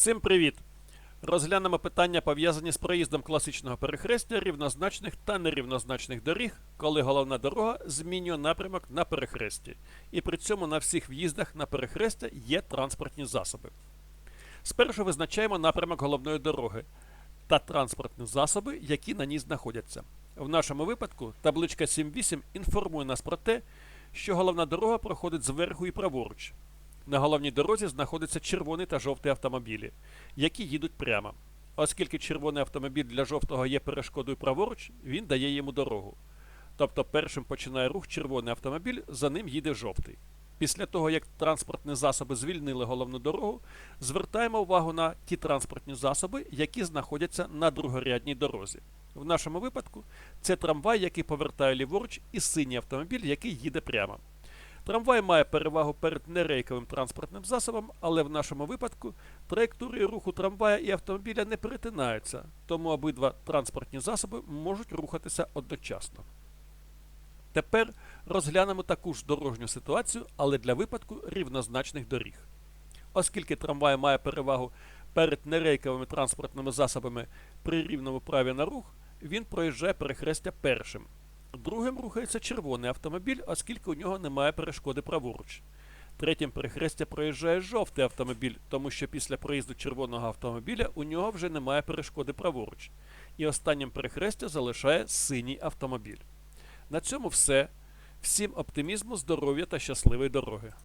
Всім привіт! Розглянемо питання пов'язані з проїздом класичного перехрестя рівнозначних та нерівнозначних доріг, коли головна дорога змінює напрямок на перехресті, і при цьому на всіх в'їздах на перехрестя є транспортні засоби. Спершу визначаємо напрямок головної дороги та транспортні засоби, які на ній знаходяться. В нашому випадку табличка 7.8 інформує нас про те, що головна дорога проходить зверху і праворуч. На головній дорозі знаходяться червоний та жовтий автомобілі, які їдуть прямо. Оскільки червоний автомобіль для жовтого є перешкодою праворуч, він дає йому дорогу. Тобто першим починає рух червоний автомобіль, за ним їде жовтий. Після того, як транспортні засоби звільнили головну дорогу, звертаємо увагу на ті транспортні засоби, які знаходяться на другорядній дорозі. В нашому випадку це трамвай, який повертає ліворуч, і синій автомобіль, який їде прямо. Трамвай має перевагу перед нерейковим транспортним засобом, але в нашому випадку траєкторії руху трамвая і автомобіля не перетинаються, тому обидва транспортні засоби можуть рухатися одночасно. Тепер розглянемо таку ж дорожню ситуацію, але для випадку рівнозначних доріг. Оскільки трамвай має перевагу перед нерейковими транспортними засобами при рівному праві на рух, він проїжджає перехрестя першим. Другим рухається червоний автомобіль, оскільки у нього немає перешкоди праворуч. Третім перехрестя проїжджає жовтий автомобіль, тому що після проїзду червоного автомобіля у нього вже немає перешкоди праворуч. І останнім перехрестя залишає синій автомобіль. На цьому все. Всім оптимізму, здоров'я та щасливої дороги!